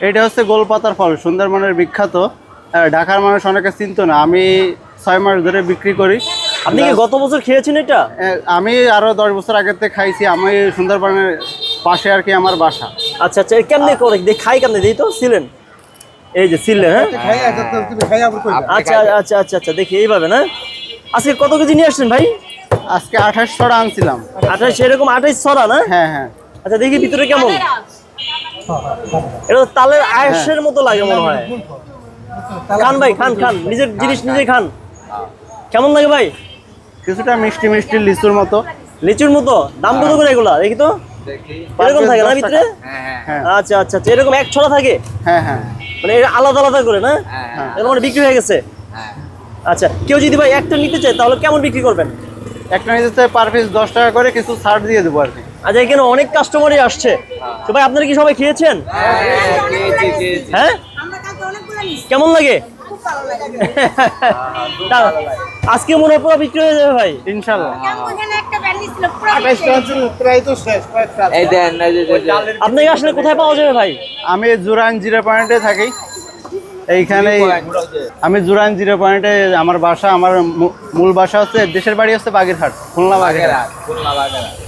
এটা হচ্ছে গোলপাতার ফল সুন্দরবনের বিখ্যাত। ঢাকার মানুষ অনেকে চিনতো না। আমি ছয় মাস ধরে বিক্রি করি। আপনি কি গত বছর খেয়েছেন এটা? আমি আরও দশ বছর আগের থেকে খাইছি। আমি সুন্দরবনের পাশে আর কি আমার বাসা। আচ্ছা আচ্ছা এর কেমনে করে? দেখ খাই কেমনে? দিই তো ছিলেন? এই যে ছিলেন হ্যাঁ? আচ্ছা আচ্ছা আচ্ছা আচ্ছা দেখি এইভাবে না? আজকে কত কেজি নিয়ে আসছেন ভাই? আজকে আঠাশ ছড়া আনছিলাম। আঠাশ এরকম আঠাশ ছড়া না? হ্যাঁ হ্যাঁ। আচ্ছা দেখি ভিতরে কেমন? এটা তো তালের আয়েসের মতো লাগে মনে হয়। খান ভাই খান খান। নিজের জিনিস নিজে খান। কেমন লাগে ভাই? কিছুটা মিষ্টি মিষ্টি লিচুর মতো। লিচুর মতো? দাম কত করে এগুলা? দেখি তো। এরকম থাকে না ভিতরে? হ্যাঁ আচ্ছা আচ্ছা আচ্ছা। এরকম এক ছড়া থাকে? হ্যাঁ হ্যাঁ। মানে এটা আলাদা আলাদা করে না? এরকম মানে বিক্রি হয়ে গেছে? আচ্ছা কেউ যদি ভাই একটা নিতে চায় তাহলে কেমন বিক্রি করবেন? একটা নিতে পার পিস দশ টাকা করে কিছু ছাড় দিয়ে দেবো আর কি। আচ্ছা এখানে অনেক কাস্টমারই আসছে। তো ভাই আপনারা কি সবাই খেয়েছেন? হ্যাঁ? কেমন লাগে? খুব ভালো লাগে তা- আজকে মনে হয় পুরো বিক্রি হয়ে যাবে ভাই ইনশাল্লাহ আপনাকে আসলে কোথায় পাওয়া যাবে ভাই? আমি জুরান জিরো পয়েন্টে থাকি। এইখানে আমি জুরান জিরো পয়েন্টে আমার বাসা আমার মূল বাসা হচ্ছে দেশের বাড়ি হচ্ছে বাগেরহাট খুলনা বাগেরহাট, খুলনা বাগেরহাট।